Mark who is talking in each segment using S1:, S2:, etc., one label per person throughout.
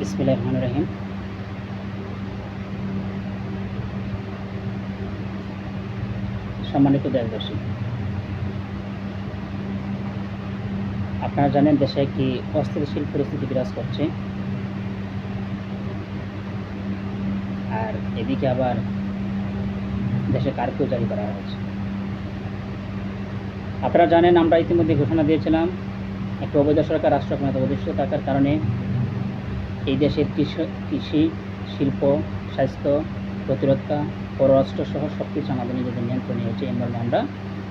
S1: বিসমিল্লাহ রহমান রহিম। সম্মানিত দেশবাসী, আপনারা জানেন দেশে একটি অস্থিতিশীল পরিস্থিতি বিরাজ করছে। আর এদিকে আবার দেশে কার্ফিউ জারি করা হয়েছে। আপনারা জানেন আমরা ইতিমধ্যে ঘোষণা দিয়েছিলাম, একটি অবৈধ সরকার রাষ্ট্র ক্ষমতা অধিষ্ঠিত থাকার কারণে এই দেশের কৃষি কৃষি, শিল্প, স্বাস্থ্য, প্রতিরক্ষা পররাষ্ট্র সহ সব কিছু আমাদের নিজেদের নিয়ন্ত্রণে হয়েছে মর্মে আমরা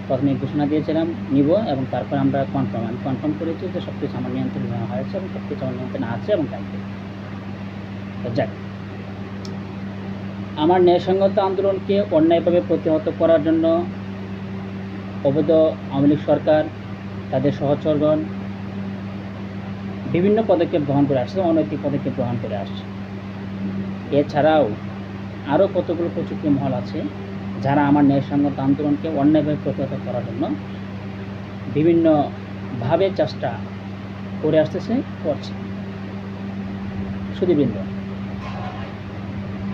S1: প্রথমে ঘোষণা দিয়েছিলাম, নিব এবং তারপর আমরা কনফার্ম আমি কনফার্ম করেছি যে সব কিছু আমার নিয়ন্ত্রণে নেওয়া হয়েছে এবং সব কিছু আমার নিয়ন্ত্রণে আছে এবং থাকবে। যাক, আমার ন্যায়সঙ্গত আন্দোলনকে অন্যায়ভাবে প্রতিহত করার জন্য অবৈধ আওয়ামী সরকার, তাদের সহচরগণ বিভিন্ন পদক্ষেপ গ্রহণ করে আসছে, অনৈতিক পদক্ষেপ গ্রহণ করে আসছে। এছাড়াও আরও কতগুলো প্রযুক্তি মহল আছে যারা আমার ন্যায়সঙ্গত আন্দোলনকে অন্যায়ভাবে প্রতিহত করার জন্য বিভিন্নভাবে চেষ্টা করে আসতেছে, করছে। সুদীবৃন্দ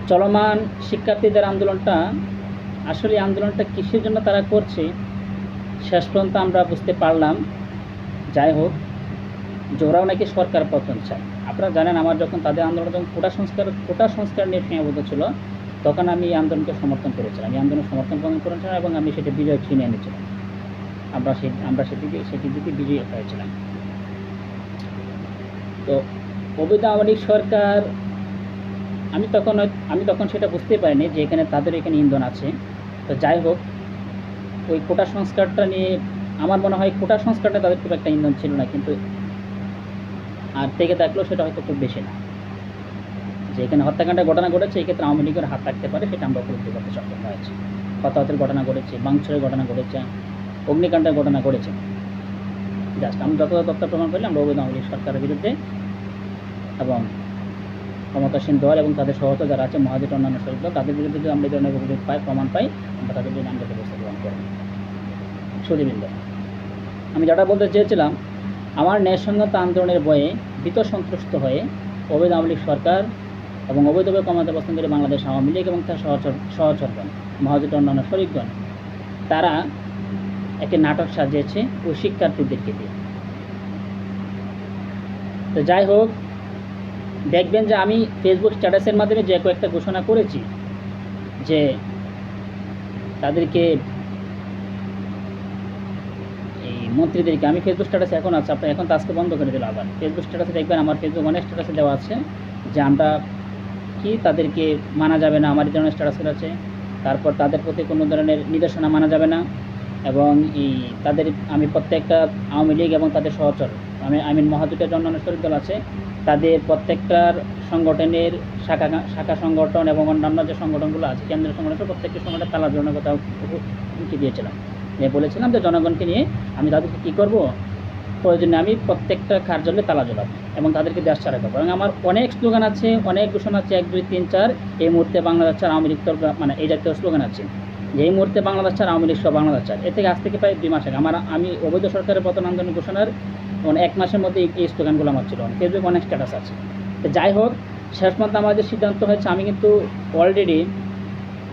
S1: চলমান শিক্ষার্থীদের আন্দোলনটা, আসলে আন্দোলনটা কিসের জন্য তারা করছে, শেষ পর্যন্ত আমরা বুঝতে পারলাম। যাই হোক যে ওরাও নাকি সরকার পতন চায়। আপনারা জানেন আমার যখন তাদের আন্দোলন যখন কোটা সংস্কার কোটা সংস্কার নিয়ে সীমাবদ্ধ ছিল, তখন আমি এই আন্দোলনকে সমর্থন করেছিলাম। এই আন্দোলন সমর্থন করেছিলাম এবং আমি সেটা বিজয় ছিনিয়ে এনেছিলাম। আমরা সেই আমরা সেটিকে, সেটির দিকে বিজয়ী হয়েছিলাম। তো আওয়ামী লীগ সরকার, আমি তখন আমি তখন সেটা বুঝতে পারিনি যে এখানে তাদের এখানে ইন্ধন আছে। তো যাই হোক, ওই কোটা সংস্কারটা নিয়ে আমার মনে হয় কোটা সংস্কারটা তাদের খুব একটা ইন্ধন ছিল না, কিন্তু আর থেকে দেখলেও সেটা হয়তো খুব বেশি না। যে এখানে হত্যাকাণ্ডের ঘটনা ঘটেছে, এক্ষেত্রে ক্ষেত্রে আওয়ামী লীগের হাত থাকতে পারে, সেটা আমরা উপলব্ধি করতে সক্ষম হয়েছে। হতাহতের ঘটনা ঘটেছে বাংচুরের ঘটনা ঘটেছে, অগ্নিকাণ্ডের ঘটনা ঘটেছে। জাস্ট আমরা যত তথ্য প্রমাণ করলে আমরা অবৈধ আওয়ামী লীগ সরকারের বিরুদ্ধে এবং ক্ষমতাসীন দল এবং তাদের সহত যারা আছে, মহাজোট অন্যান্য শরীর দল তাদের বিরুদ্ধে যদি আমরা ধরনের অভিযোগ পাই, প্রমাণ পাই, আমরা তাদের বিরুদ্ধে আমরা ব্যবস্থা গ্রহণ করব। সুদীবৃন্দ আমি যেটা বলতে চেয়েছিলাম আমার ন্যায়সঙ্গত আন্দোলনের বয়ে ভীত সন্ত্রস্ত হয়ে অবৈধ আওয়ামী সরকার এবং অবৈধভাবে ক্ষমতা অবস্থানকারী বাংলাদেশ আওয়ামী লীগ এবং তার সহচর, সহচরগণ, মহাজোট অন্যান্য শরিকগণ। তারা একটি নাটক সাজিয়েছে ওই শিক্ষার্থীদেরকে দিয়ে। তো যাই হোক, দেখবেন যে আমি ফেসবুক স্ট্যাটাসের মাধ্যমে যে কয়েকটা ঘোষণা করেছি যে তাদেরকে এই মন্ত্রীদেরকে, আমি ফেসবুক স্ট্যাটাসে এখন আছে, আপনার এখন আজকে বন্ধ করে দিল আবার। ফেসবুক স্ট্যাটাসে দেখবেন আমার ফেসবুক অনেক স্ট্যাটাসে দেওয়া আছে, যে আমরা কি তাদেরকে মানা যাবে না আমার এই ধরনের স্ট্যাটাস আছে। তারপর তাদের প্রতি কোনো ধরনের নির্দেশনা মানা যাবে না, এবং এই তাদের, আমি প্রত্যেকটা আওয়ামী লীগ এবং তাদের সহচর, আমি আই মিন মহাজোটের অন্যান্য শরীর দল আছে, তাদের প্রত্যেকটার সংগঠনের শাখা শাখা সংগঠন এবং অন্যান্য যে সংগঠনগুলো আছে, কেন্দ্রীয় সংগঠন প্রত্যেকটি সংগঠন তালা জন্য কথা হুমকি দিয়েছিলাম। বলেছিলাম যে জনগণকে নিয়ে আমি তাদেরকে কী করব? প্রয়োজনে আমি প্রত্যেকটা কার্যালয়ে তালা জ্বলাবো এবং তাদেরকে দেশ ছাড়া করব। এবং আমার অনেক স্লোগান আছে, অনেক ঘোষণা আছে, এক, দুই, তিন, চার। এই মুহূর্তে বাংলাদেশ ছাড়া আওয়ামী লীগ মানে এই জাতীয় স্লোগান আছে। যে এই মুহূর্তে বাংলাদেশ ছাড়া আওয়ামী লীগ বাংলাদেশ ছাড়। এ থেকে আজ থেকে প্রায় দুই মাস আগে আমার, আমি অবৈধ সরকারের পতন আন্দোলন ঘোষণার মানে এক মাসের মধ্যে এই- স্লোগানগুলো আমার ছিল। ফেসবুক অনেক স্ট্যাটাস আছে। তো যাই হোক, শেষ পর্যন্ত আমাদের সিদ্ধান্ত হয়েছে, আমি কিন্তু অলরেডি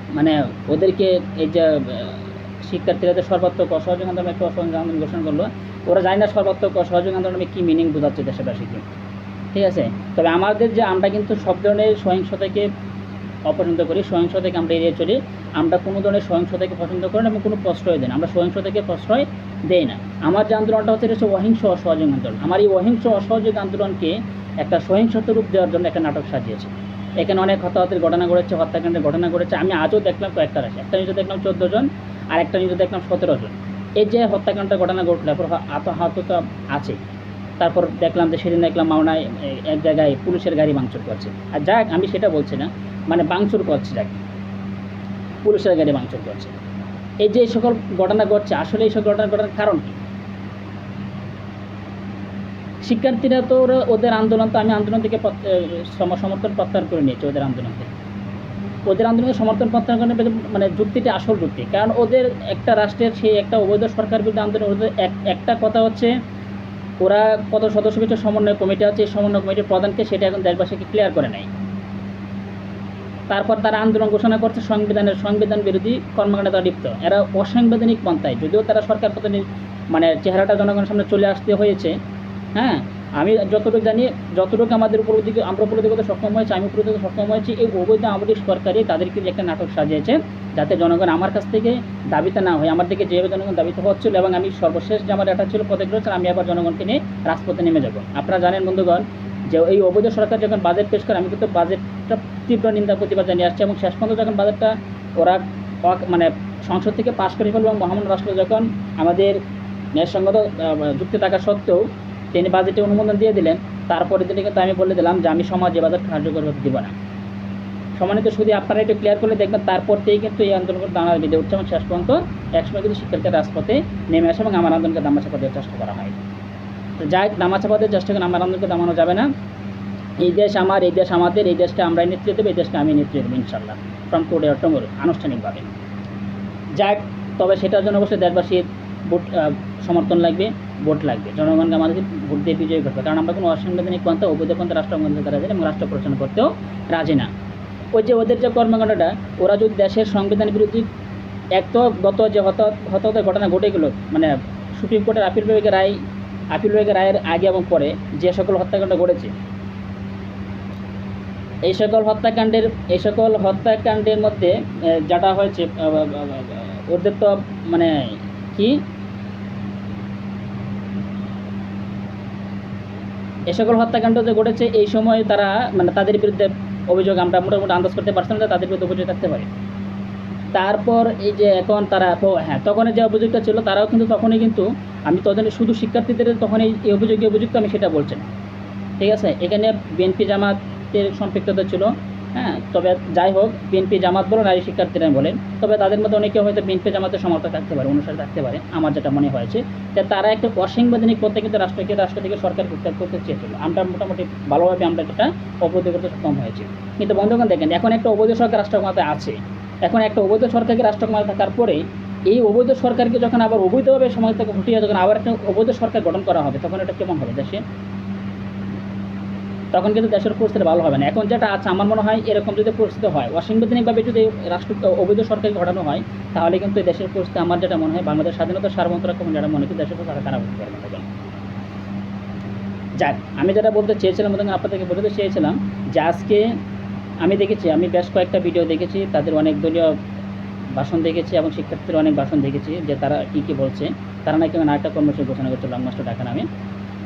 S1: মানে ওদেরকে এই যে শিক্ষার্থীরা যে সর্বাত্মক অসহযোগ আন্দোলন একটা অসহযোগ আন্দোলন ঘোষণা করল, ওরা জানি না সর্বাত্মক অসহযোগ আন্দোলনে কী মিনিং বোঝাচ্ছে দেশবাসীকে। ঠিক আছে? তবে আমাদের যে আমরা কিন্তু সব ধরনের সহিংসতাকে অপছন্দ করি সহিংসতাকে আমরা এড়িয়ে চলি। আমরা কোনো ধরনের সহিংসতাকে পছন্দ করি না এবং কোনো প্রশ্রয় না। আমরা সহিংসতাকে প্রশ্রয় দেই না। আমার যে আন্দোলনটা হচ্ছে, এটা হচ্ছে অহিংস অসহযোগ আন্দোলন। আমার এই অহিংস অসহযোগ আন্দোলনকে একটা সহিংসত রূপ দেওয়ার জন্য একটা নাটক সাজিয়েছে। এখানে অনেক হতাহতের ঘটনা ঘটেছে, হত্যাকাণ্ডের ঘটনা ঘটেছে। আমি আজও দেখলাম কয়েকটা রাশি, একটা নিউজে দেখলাম চোদ্দ জন আর একটা নিউজে দেখলাম সতেরো জন এই যে হত্যাকাণ্ডের ঘটনা ঘটলো, তারপর আত তো আছে তারপর দেখলাম যে সেদিন দেখলাম মাওনায় এক জায়গায় পুলিশের গাড়ি ভাঙচুর করছে। আর যাক, আমি সেটা বলছি না মানে ভাঙচুর করছে, যাক। পুলিশের গাড়ি ভাঙচুর করছে। এই যে সকল ঘটনা ঘটছে, আসলে এই সকল ঘটনা ঘটার কারণ কি? শিক্ষার্থীরা তো ওরা ওদের আন্দোলন তো আমি আন্দোলন থেকে সমর্থন প্রত্যাহার করে নিয়েছি ওদের আন্দোলন থেকে ওদের আন্দোলনকে সমর্থন প্রত্যাহার করে মানে যুক্তিটা আসল যুক্তি। কারণ ওদের একটা রাষ্ট্রের সেই একটা অবৈধ সরকার বিরুদ্ধে আন্দোলন, ওদের এক, একটা কথা হচ্ছে, ওরা কত সদস্য বিশিষ্ট সমন্বয় কমিটি আছে, এই সমন্বয় কমিটির প্রধানকে সেটা এখন দেশবাসীকে ক্লিয়ার করে নেয় তারপর তারা আন্দোলন ঘোষণা করছে, সংবিধানের, সংবিধান বিরোধী কর্মকাণ্ডে তারা লিপ্ত। এরা অসাংবিধানিক পন্থায়, যদিও তারা সরকার প্রতিনিধি মানে চেহারাটা জনগণের সামনে চলে আসতে হয়েছে হ্যাঁ আমি যতটুকু জানি, যতটুকু আমাদের দিকে আমরা উপলব্ধি করতে সক্ষম হয়েছে, আমি উপলব্ধি করতে সক্ষম হয়েছি, এই অবৈধ আমলিক সরকারই তাদেরকে একটা নাটক সাজিয়েছে, যাতে জনগণ আমার কাছ থেকে দাবিতে না হয়। আমার দিকে যেভাবে জনগণ দাবিতে হচ্ছিল এবং আমি সর্বশেষ যে আমার এটা ছিল পদে রয়েছে, আমি আবার জনগণকে নিয়ে রাজপথে নেমে যাব। আপনারা জানেন বন্ধুগণ, যে এই অবৈধ সরকার যখন বাজেট পেশ করে, আমি কিন্তু বাজেটটা তীব্র নিন্দা, প্রতিবাদ জানিয়ে আসছি এবং শেষ পর্যন্ত যখন বাজেটটা ওরা মানে সংসদ থেকে পাশ করে ফেলবে এবং মহামান্য রাষ্ট্র যখন আমাদের ন্যায়সঙ্গত যুক্তি থাকা সত্ত্বেও তিনি বাজেটে অনুমোদন দিয়ে দিলেন তারপরে দিনে কিন্তু আমি বলে দিলাম যে আমি সমাজে বাজেট কার্যকর হতে দিব না। সমানিত শুধু আপনারা একটু ক্লিয়ার করলে দেখবেন তারপর থেকেই কিন্তু এই আন্দোলন দাঁড়া বেঁধে উঠছে এবং শেষ পর্যন্ত একসময় কিন্তু শিক্ষার্থীরা রাজপথে নেমে আসে এবং আমার আন্দোলনকে দামাচাপা দেওয়ার চেষ্টা করা হয়। তো যাই দামাচাপা দেওয়ার চেষ্টা করে আমার আন্দোলনকে দামানো যাবে না। এই দেশ আমার, এই দেশ আমাদের, এই দেশটা আমরাই নেতৃত্ব দেবো, এই দেশকে আমি নেতৃত্ব দেবো ইনশাল্লাহ ফ্রম টুডে অর আনুষ্ঠানিকভাবে। যাক তবে সেটার জন্য অবশ্যই দেশবাসীর ভোট সমর্থন লাগবে, ভোট লাগবে। জনগণকে আমাদের ভোট দিয়ে বিজয়ী করবে কারণ আমরা কোনো অসাংবিধানিক পন্থা অবৈধ পন্থা রাষ্ট্র গণতন্ত্র রাজি না এবং রাষ্ট্র পরিচালনা করতেও রাজি না। ওই যে ওদের যে কর্মকাণ্ডটা, ওরা যদি দেশের সংবিধান বিরোধী এক তো গত যে হত হতাহতের ঘটনা ঘটে গেলো মানে সুপ্রিম কোর্টের আপিল বিভাগের রায়, আপিল বিভাগের রায়ের আগে এবং পরে যে সকল হত্যাকাণ্ড ঘটেছে, এই সকল হত্যাকাণ্ডের, এই সকল হত্যাকাণ্ডের মধ্যে যেটা হয়েছে ওদের তো মানে কি এ সকল হত্যাকাণ্ড যে ঘটেছে, এই সময় তারা মানে তাদের বিরুদ্ধে অভিযোগ আমরা মোটামুটি আন্দাজ করতে পারছিলাম যে তাদের বিরুদ্ধে অভিযোগ থাকতে পারে। তারপর এই যে এখন তারা হ্যাঁ তখন যে অভিযোগটা ছিল, তারাও কিন্তু তখনই কিন্তু, আমি তখন শুধু শিক্ষার্থীদের তখন এই অভিযোগে অভিযুক্ত, আমি সেটা বলছি ঠিক আছে? এখানে বিএনপি জামাতের সম্পৃক্ততা ছিল। হ্যাঁ তবে যাই হোক বিএনপি জামাত বলো, নারী শিক্ষার্থীরা বলেন, তবে তাদের মধ্যে অনেকে হয়তো বিএনপি জামাতের সমর্থক থাকতে পারে, অনুসারে থাকতে পারে, আমার যেটা মনে হয়েছে যে তারা একটা অসাংবিধানিক পথে কিন্তু রাষ্ট্রকে রাষ্ট্র থেকে সরকার উত্যাগ করতে চেয়েছিল। আমরা মোটামুটি ভালোভাবে আমরা এটা অবৈধ করতে সক্ষম হয়েছি। কিন্তু বন্ধুগণ, দেখেন, এখন একটা অবৈধ সরকার রাষ্ট্র ক্ষমতায় আছে। এখন একটা অবৈধ সরকারকে রাষ্ট্র ক্ষমতা থাকার পরে এই অবৈধ সরকারকে যখন আবার অবৈধভাবে সমাজ থেকে হটিয়ে যখন আবার একটা অবৈধ সরকার গঠন করা হবে, তখন এটা কেমন হবে? দেশে তখন কিন্তু দেশের পরিস্থিতি ভালো হবে না। এখন যেটা আছে, আমার মনে হয় এরকম যদি পরিস্থিতি হয়, অসাংবিধানিকভাবে যদি রাষ্ট্র অবৈধ সরকার ঘটানো হয়, তাহলে কিন্তু দেশের পরিস্থিতি আমার যেটা মনে হয় বাংলাদেশ স্বাধীনতা সার্বভৌমত্ব রক্ষা যেটা মনে হয় দেশের তারা খারাপ হতে পারবে না যাক, আমি যেটা বলতে চেয়েছিলাম, এবং আপনাদেরকে বলতে চেয়েছিলাম যে আজকে আমি দেখেছি, আমি বেশ কয়েকটা ভিডিও দেখেছি, তাদের অনেক দলীয় ভাষণ দেখেছি, এবং শিক্ষার্থীদের অনেক ভাষণ দেখেছি, যে তারা কী কী বলছে। তারা নাকি না একটা কর্মসূচি ঘোষণা করছে লং মাস্টার ঢাকা নামে।